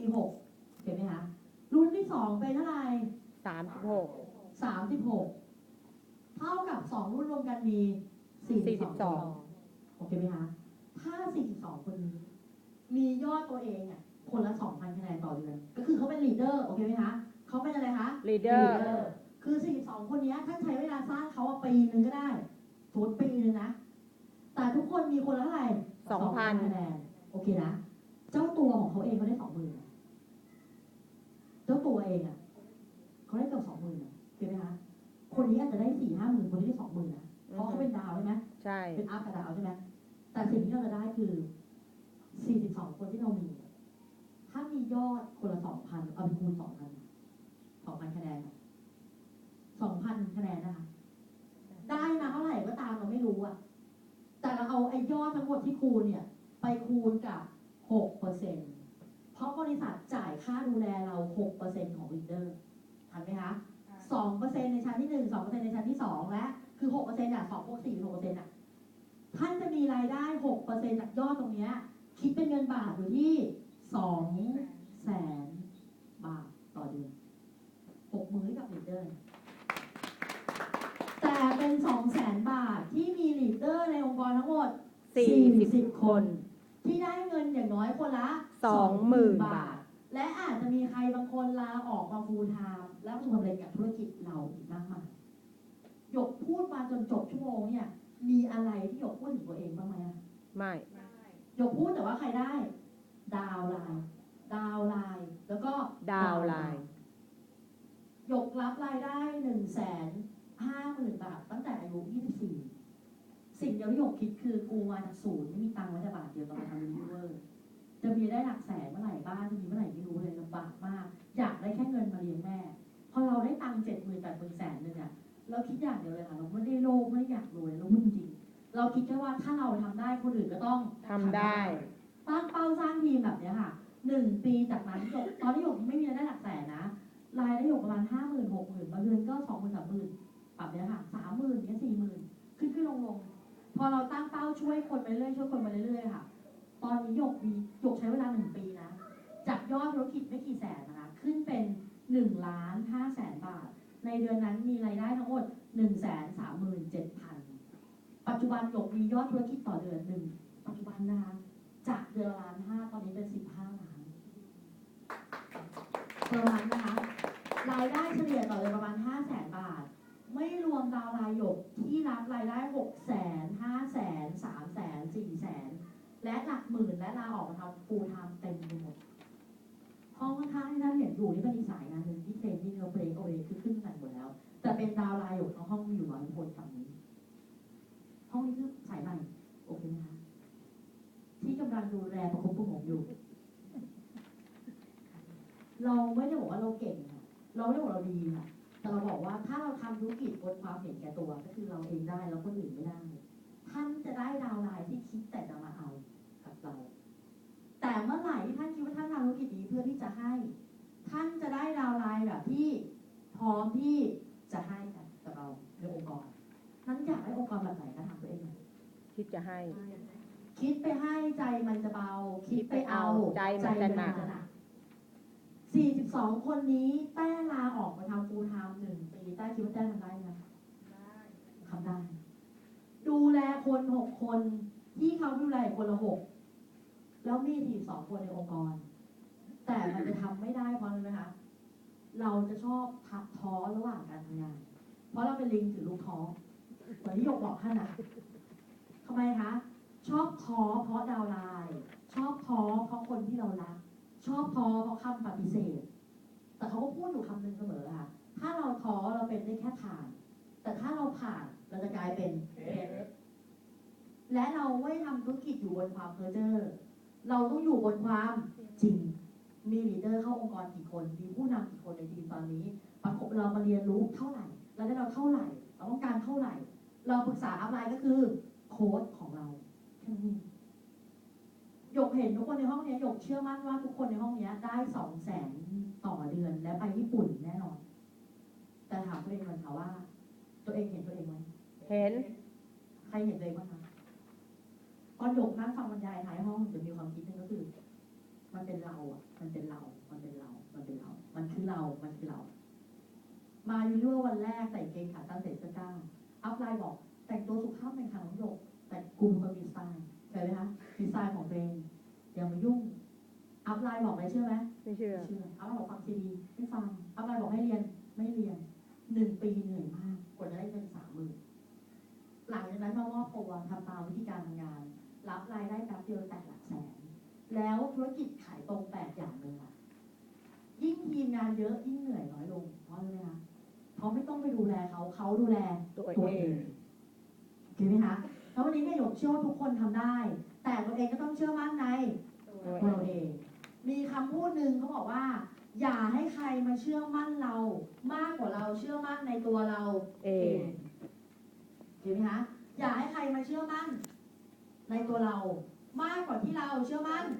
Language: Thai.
มีหกเห็นไหมคะรุ่นที่สองเป็นเท่าไหร่สามสิบหกสามสิบหกเท่ากับสองรุ่นรวมกันมีสี่สี่สิสิบบสสอองงโอเคไหมคะถ้าสี่สิบสองคนนี้มียอดตัวเองอะคนละสองพันคะแนนต่อเดือนก็คือเขาเป็นลีดเดอร์โอเคไหมคะเขาเป็นอะไรคะลีดเดอร์ leader คือ42คนเนี้ยท่านใช้เวลาสร้างเขาอะปีหนึ่งก็ได้สมมติปีหนึ่งนะ แต่ทุกคนมีคนละเท่าไหร่สองพันคะแนนโอเคนะ เจ้าตัวของเขาเองเขาได้สองหมื่นเจ้าตัวเองอะเขาได้เกือบสองหมื่นโอเคไหมคะคนนี้อาจจะได้สี่ห้าหมื่นคนนี้ได้สองหมื่นนะเพราะเขาเป็นดาวใช่ไหมใช่เป็นอัพกับดาวใช่ไหมแต่สิ่งที่เราจะได้คือ42คนที่เรามี ถ้ามียอดคนละ2,000เอาไปคูณ2,000 2,000คะแนน2,000คะแนนนะคะได้มาเท่าไหร่ก็ตามเราไม่รู้อะแต่เราเอาไอ้ยอดทั้งหมดที่คูณเนี่ย ไปคูณกับ6%เพราะบริษัทจ่ายค่าดูแลเรา 6%ของลีดเดอร์ทันไหมคะ2%ในชั้นที่ 1 2%ในชั้นที่ 2 และคือ 6%อะ2บวก4เป็น6%อะท่านจะมีรายได้ 6%จากยอดตรงเนี้ยคิดเป็นเงินบาทอยู่ที่ 2 แสนบาทต่อเดือนปกมือให้กับลีดเดอร์ แต่เป็น 2 แสนบาทที่มีลีดเดอร์ในองค์กรทั้งหมดสี่สิบ40 คน ที่ได้เงินอย่างน้อยคนละสองหมื่น20,000บาท และอาจจะมีใครบางคนลาออกมาฟูลไทม์แล้วทำอะไรกับธุรกิจเราอีกมากมายหยกพูดมาจนจบชั่วโมงเนี่ย มีอะไรที่หยกพูดถึงตัวเองบ้างไหมอะไม่หยกพูดแต่ว่าใครได้ ดาวไลน์ดาวไลน์แล้วก็ดาวไลน์หยกรับรายได้หนึ่งแสนห้าหมื่นบาทตั้งแต่อายุยี่สิบสี่สิ่งเดียวที่หยก คิดคือกูมาจากศูนย์ไม่มีตังค์ไว้แต่บาทเดียวตอนมาทำรีเวอร์จะมีได้หลักแสนเมื่อไหร่บ้านจะมีเมื่อไหร่ไม่รู้เลยลำบากมาก อยากได้แค่เงินมาเลี้ยงแม่ พอเราได้ตังค์เจ็ดหมื่นแปดหมื่นแสนหนึ่งอะเราคิดอย่างเดียวเลยค่ะเราไม่ได้โลภไม่ได้อยากรวยเราพูดจริงๆเราคิดแค่ว่าถ้าเราทำได้คนอื่นก็ต้องทำได้ ตั้งเป้าสร้างทีมแบบเนี้ยค่ะหนึ่งปีจากนั้นหยกตอนที่หยกไม่มีรายได้หลักแสนนะรายได้หยกประมาณห้าหมื่นหกหมื่นบางเดือนก็สองหมื่นสามหมื่น พอเราตั้งเป้าช่วยคนไปเรื่อยช่วยคนไปเรื่อยๆค่ะ ตอนนี้หยกมีหยกใช้เวลาหนึ่งปีนะ จากยอดธุรกิจไม่กี่แสนนะคะ ขึ้นเป็นหนึ่งล้านห้าแสนบาท ในเดือนนั้นมีรายได้ทั้งหมดหนึ่งแสนสามหมื่นเจ็ดพันปัจจุบันหยกมียอดธุรกิจต่อเดือนหนึ่งปัจจุบันนะคะจากเดือนละล้านห้าตอนนี้เป็นสิบห้าล้านประมาณนะคะรายได้เฉลี่ยต่อเดือนประมาณห้าแสนบาท ไม่รวมดาวรายหยกที่รับรายได้หกแสนห้าแสนสามแสนสี่แสน และหลักหมื่นและลาออกมาทำฟูลไทม์เต็มไปหมดห้องข้างที่ท่านเห็นอยู่นี่เป็นอีกสายงานหนึ่งที่เทรนนิ่งเราเบรกเอาเวคือขึ้นกันหมดแล้ว แต่เป็นดาวไลน์อยู่ทั้งห้องมีอยู่ร้อยคนฝั่งนี้ ห้องนี้คือสายใหม่โอเคไหมคะที่กำลังดูแลประคบประหงมอยู่ เราไม่ได้บอกว่าเราเก่งค่ะเราไม่ได้บอกเราดีค่ะแต่เราบอกว่าถ้าเราทำธุรกิจบนความเห็นแก่ตัว ก็คือเราเองได้แล้วคนอื่นไม่ได้ท่านจะได้ดาวไลน์ที่คิดแต่จะมาเอา เรา แต่เมื่อไหร่ที่ท่านคิดว่าท่านทำธุรกิจนี้เพื่อที่จะให้ ท่านจะได้ดาวน์ไลน์แบบที่พร้อมที่จะให้กับกับเราในองค์กรนั้นอยากได้องค์กรแบบไหนก็ทำตัวเองหน่อยคิดจะให้ คิดไปให้ใจมันจะเบา คิดไปเอาใจมันจะหนัก42 คนนี้แต้ลาออกมาทำฟูลไทม์หนึ่งปีแต้คิดว่าแต้ทำได้ไหมทำได้ ดูแลคนหกคน ที่เขาดูแลอีกคนละหก แล้วมีทีมสองคนในองค์กร แต่มันจะทำไม่ได้เพราะอะไรไหมคะเราจะชอบทับท้อระหว่างการทำงาน เพราะเราเป็นลิงถือลูกท้อเหมือนที่หยกบอกท่านนะทำไมคะชอบท้อเพราะดาวไลน์ชอบท้อเพราะคนที่เรารัก ชอบท้อเพราะคำปฏิเสธ แต่เขาก็พูดอยู่คำหนึ่งเสมอค่ะ ถ้าเราท้อเราเป็นได้แค่ผ่าน แต่ถ้าเราผ่านเราจะกลายเป็น และเราไม่ทำธุรกิจอยู่บนความเพ้อเจ้อ เราต้องอยู่บนความจริง มีลีดเดอร์เข้าองค์กรกี่คน มีผู้นำกี่คนในทีมตอนนี้ประกบเรามาเรียนรู้เท่าไหร่เราได้เราเท่าไหร่ เราต้องการเท่าไหร่ เราปรึกษาอะไรก็คือโค้ดของเราแค่นั้นเองหยกเห็นทุกคนในห้องเนี้ยหยกเชื่อมั่นว่าทุกคนในห้องเนี้ยได้สองแสนต่อเดือนและไปญี่ปุ่นแน่นอน แต่ถามตัวเองก่อนค่ะว่า ตัวเองเห็นตัวเองไหมเห็น ใครเห็นตัวเองบ้างคะ ตอนหยกนั่งฟังบรรยายท้ายห้องจะมีความคิดหนึงก็คือ มันเป็นเราอะ มันเป็นเราเรา มันคือเรา มายูนิเวอร์วันแรกใส่เกงขาสั้นใส่เสื้อกล้ามอัพไลน์บอก แต่งตัวสุภาพเป็นขาน้องหยกแต่กลุ่มมันมีสไตล์เห็นไหมคะมีสไตล์ของตัวเองอย่ามายุ่ง อัพไลน์บอกอะไรเชื่อไหมไม่เชื่อไม่เชื่ออัพไลน์บอกฟังซีดีไม่ฟังอัพไลน์บอกให้เรียนไม่เรียนหนึ่งปีเหนื่อยมากกว่าจะได้เงินสามหมื่นหลังจากนั้นมามอบตัวทำตามวิธีการทำงาน รับรายได้แป๊บเดียวแต่หลักแสน แล้วธุรกิจขายตรงแปดอย่างเลยค่ะยิ่งทีมงานเยอะยิ่งเหนื่อยน้อยลงเพราะอะไรคะเพราะไม่ต้องไปดูแลเขาเขาดูแลตัวตัวเอเองงเห็นไหมคะแล้ววันนี้เนี่ยหยกเชื่อว่าทุกคนทำได้ แต่ตัวเองก็ต้องเชื่อมั่นในตัวตัวเราเอง มีคำพูดหนึ่งเขาบอกว่า อย่าให้ใครมาเชื่อมั่นเรา มากกว่าเราเชื่อมั่นในตัวเรา เองเห็นไหมคะอย่าให้ใครมาเชื่อมั่น ในตัวเรา มากกว่าที่เราเชื่อมั่น